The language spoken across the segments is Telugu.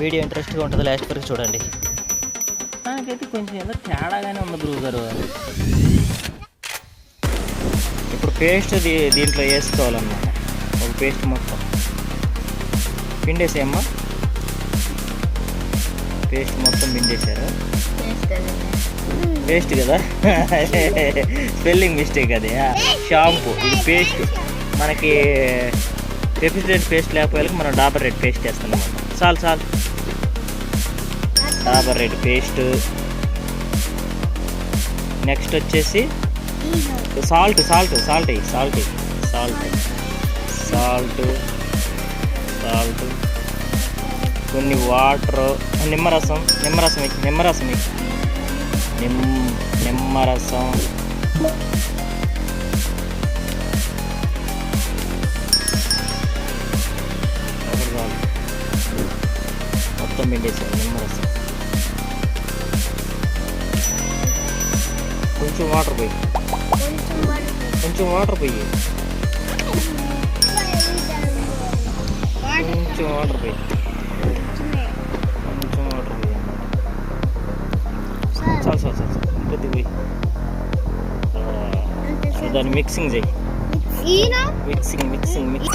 వీడియో ఇంట్రెస్ట్గా ఉంటుంది లాస్ట్ వరకు చూడండి. నాకైతే కొంచెం ఏదో తేడాగానే ఉంది బ్రూ గారు ఇప్పుడు పేస్ట్ దీ దీంట్లో వేసుకోవాలన్నమాట. ఒక పేస్ట్ మొత్తం. పిండేసేయమ్మా. పేస్ట్ మొత్తం పిండేశారు. పేస్ట్ కదా? స్పెల్లింగ్ మిస్టేక్ అది షాంపూ ఇది పేస్ట్. మనకి రెఫ్రిజిరేట్ పేస్ట్ లేకపోతే మనం డాబర్ రెడ్ పేస్ట్ చేస్తున్నాం చాలు చాలు. Dabur red paste. నెక్స్ట్ వచ్చేసి సాల్ట్ సాల్ట్ సాల్ట్ అయ్యి సాల్ట్ అయ్యి సాల్ట్ సాల్ట్ సాల్ట్. కొన్ని వాటర్ నిమ్మరసం నిమ్మరసం నిమ్మరసం నిమ్మ నిమ్ నిమ్మరసం. కొంచెం వాటర్ పోయి కొంచెం వాటర్ పోయి కొంచెం వాటర్ పోయి చాలు చాలు చాలు చాలు. కొద్దిగా పోయి ఆ, దాన్ని మిక్సింగ్ చేయి మిక్సింగ్ మిక్సింగ్ మిక్స్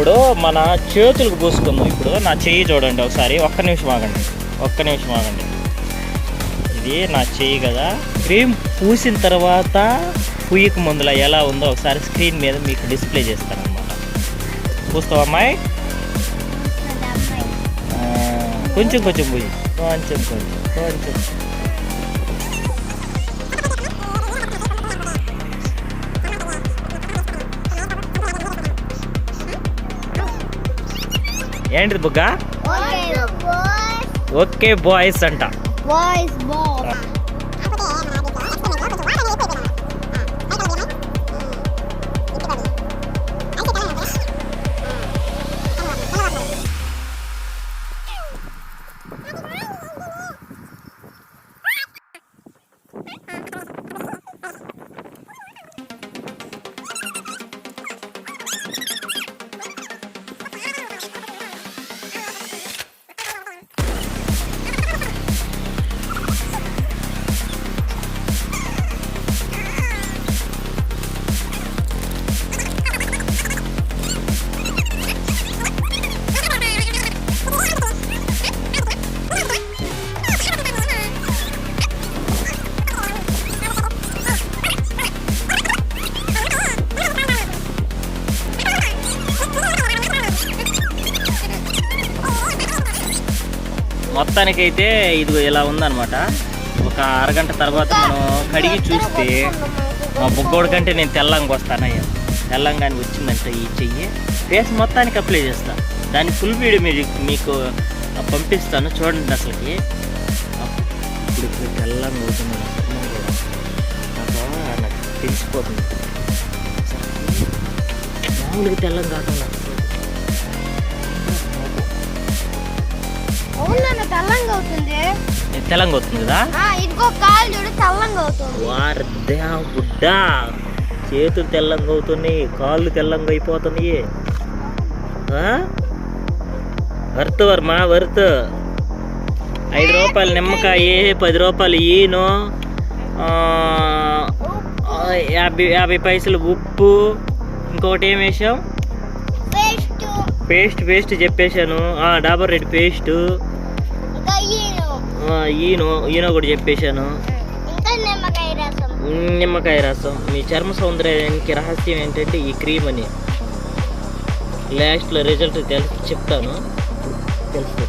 ఇప్పుడు మన చేతులకు పూసుకుందాం. ఇప్పుడు నా చెయ్యి చూడండి ఒకసారి. ఒక్క నిమిషం ఆగండి. ఒక్క నిమిషం ఆగండి. ఇది నా చెయ్యి కదా. క్రీమ్ పూసిన తర్వాత పుయ్యక ముందులా ఎలా ఉందో ఒకసారి స్క్రీన్ మీద మీకు డిస్ప్లే చేస్తాను అనమాట పూస్తావా అమ్మాయి? కొంచెం కొంచెం పూయి. కొంచెం కొంచెం కొంచెం. ఏంటిది బుగ్గ? ఓకే బాయ్స్ అంట. బాయ్స్ బాయ్ మొత్తానికైతే ఇది ఇలా ఉందన్నమాట. ఒక అరగంట తర్వాత మనం కడిగి చూస్తే మా బుగ్గోడి కంటే నేను తెల్లంగా వస్తానయ్యా తెల్లంగాని వచ్చిందంటే ఈ చెయ్యి. ఫేస్ మొత్తానికి అప్లై చేస్తాను దాని ఫుల్ వీడియో మీరు మీకు పంపిస్తాను చూడండి అసలుకి. ఇప్పుడు ఇప్పుడు తెల్లంగా అవుతుంది. నాకు నాకు తెలిసిపోతుంది. మామూలుగా తెల్లంగా కాకుండా అవునా తెల్లంగా అవుతుంది. తెల్లంగా అవుతుంది కదా? ఆ, ఇదిగో కాలు చూడు తెల్లంగా అవుతుంది. వార్దా బుడ్డా. చేతులు తెల్లంగా అవుతున్నాయి కాళ్ళు తెల్లంగా అయిపోతున్నాయి? Worth Varma worth. ఐదు రూపాయలు నిమ్మకాయ పది రూపాయలు ఈను. యాభై యాభై పైసలు ఉప్పు. ఇంకొకటి ఏం వేసాం పేస్ట్ పేస్ట్ చెప్పేశాను. ఆ, Dabur red paste. Eno. Eno కూడా చెప్పేశాను. నిమ్మకాయ రసం. మీ చర్మ సౌందర్యానికి రహస్యం ఏంటంటే ఈ క్రీమ్ అని. లాస్ట్లో రిజల్ట్ తెలుసు చెప్తాను. తెలుసు.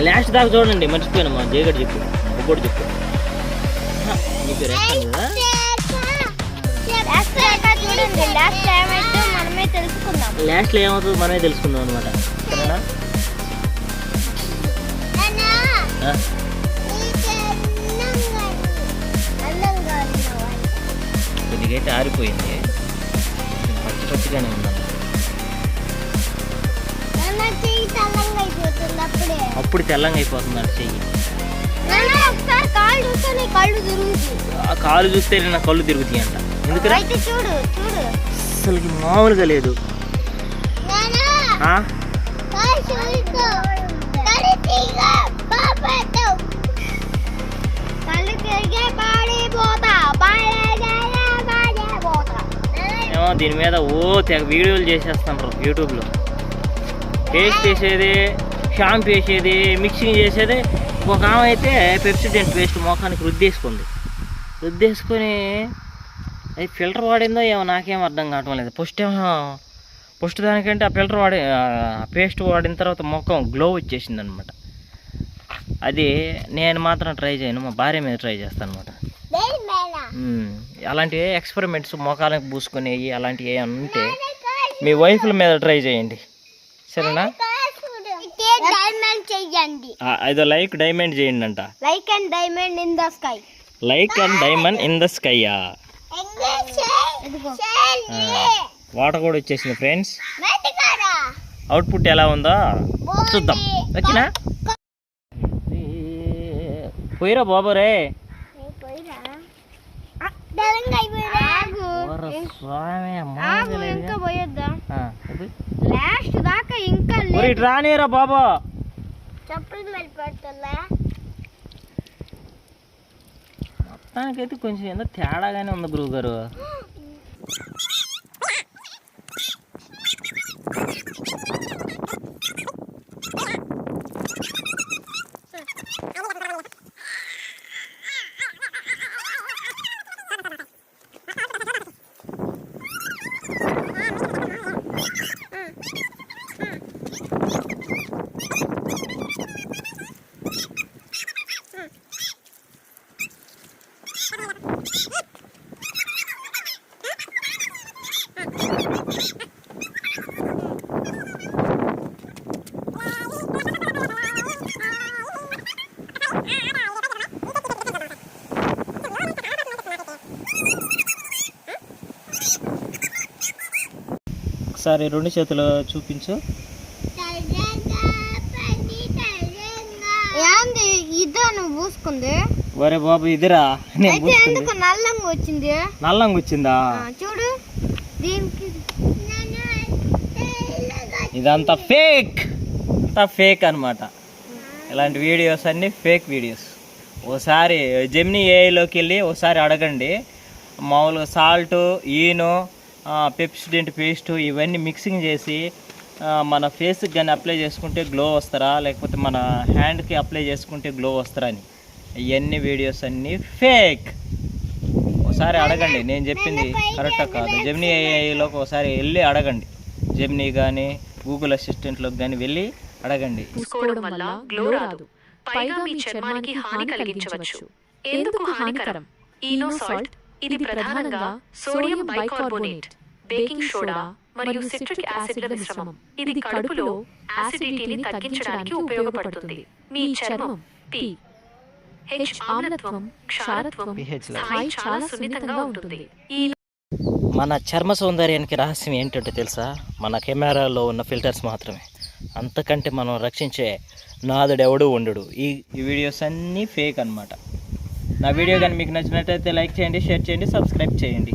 లాస్ట్ దాకా చూడండి. మర్చిపోయాను మా జయగడ్ చెప్పు. బొగ్గోడు చెప్పు. పేరు రేఖ కదా తెలుసుకుందాం లాస్ట్లో ఏమవుతుందో మనమే తెలుసుకుందాం అనమాట సరేనా? ఆరిపోయింది. పచ్చి పచ్చిగానే ఉందన్న నాన్న చెయ్యి తెల్లంగా అయిపోతుంది అప్పుడే. తెల్లంగా అయిపోతుంది అటు చెయ్యి. కాళ్ళు చూస్తే నీ కళ్ళు తిరుగుతాయి. అంట అయితే చూడు చూడు. అసలుకి మామూలుగా లేదు. ఏమో దీని మీద ఓ తెగ వీడియోలు చేసేస్తున్నారు యూట్యూబ్లో. పేస్ట్ చేసేది షాంపూ వేసేది మిక్సింగ్ చేసేది ఒక ఆమె అయితే పెప్సిడెంట్ పేస్ట్ మొఖానికి రుద్దేసుకుంది. రుద్దేసుకొని అది ఫిల్టర్ వాడిందో ఏమో నాకేం అర్థం కావటం లేదు. ఫస్ట్ ఏమో ఫస్ట్ దానికంటే ఆ ఫిల్టర్ వాడి పేస్ట్ వాడిన తర్వాత ముఖం గ్లో వచ్చేసింది అనమాట అది నేను మాత్రం ట్రై చేయను మా భార్య మీద ట్రై చేస్తాను అనమాట అలాంటి ఎక్స్పెరిమెంట్స్ మొఖాలకు పూసుకునేవి అలాంటివి ఏమైనా ఉంటే మీ వైఫ్ల మీద ట్రై చేయండి. సరేనా? అదో లైక్ డైమండ్ చేయండి. అంట like and diamond in the sky like and diamond in the స్కైయా water కూడా వచ్చేసింది ఫ్రెండ్స్ అవుట్పుట్ ఎలా ఉందో చూద్దాం. ఓకేనా? పోయిరా బాబు రే. ఇంకా. లాస్ట్ దాకా రానిరా బాబు. చెప్పులు మొత్తానికైతే కొంచెం ఏదో తేడాగానే ఉంది గురువు గారు Thank you. ఒకసారి రెండు చేతులు చూపించు. ఏంది? ఇదా నువ్వు పూసుకుంది? ఒరే బాబు ఇదిరా నేను పూసుకుంది. ఎందుకు నల్లంగా వచ్చింది? నల్లంగా వచ్చిందా? చూడు. దీనికి ఇదంతా ఫేక్ అంతా ఫేక్ అన్నమాట. ఇలాంటి వీడియోస్ అన్నీ ఫేక్ వీడియోస్ ఓసారి జెమినీ ఏఐలోకి వెళ్ళి ఒకసారి అడగండి. మామూలుగా సాల్ట్ ఈను పెప్సిడెంట్ పేస్ట్ ఇవన్నీ మిక్సింగ్ చేసి మన ఫేస్కి కానీ అప్లై చేసుకుంటే గ్లో వస్తారా? లేకపోతే మన హ్యాండ్కి అప్లై చేసుకుంటే గ్లో వస్తారా అని. ఇవన్నీ వీడియోస్ అన్నీ ఫేక్. ఒకసారి అడగండి నేను చెప్పింది కరెక్టా కాదు? జెమినీ ఏఐలోకి ఒకసారి వెళ్ళి అడగండి. జెమినీ కానీ గూగుల్ అసిస్టెంట్లోకి కానీ వెళ్ళి అడగండి. పైగా మీ చర్మానికి హాని కలిగించవచ్చు. ఎందుకు హానికరం? ఈనో సాల్ట్ ఇది ప్రధానంగా సోడియం బైకార్బోనేట్. బేకింగ్ సోడా మరియు సిట్రిక్ యాసిడ్ల మిశ్రమం. ఇది కడుపులో యాసిడిటీని తగ్గించడానికి ఉపయోగపడుతుంది. మీ చర్మం పి హెచ్ ఆమ్లత్వం క్షారత్వం. స్థాయి చాలా సున్నితంగా ఉంటుంది. ఈ మన చర్మ సౌందర్యానికి రహస్యం ఏంటంటే తెలుసా? మన కెమెరాలో ఉన్న ఫిల్టర్స్ మాత్రమే. అంతకంటే మనం రక్షించే నాదుడెవడు ఉండడు. ఈ ఈ వీడియోస్ అన్నీ ఫేక్ అన్నమాట. నా వీడియో కానీ మీకు నచ్చినట్టయితే లైక్ చేయండి షేర్ చేయండి సబ్స్క్రైబ్ చేయండి.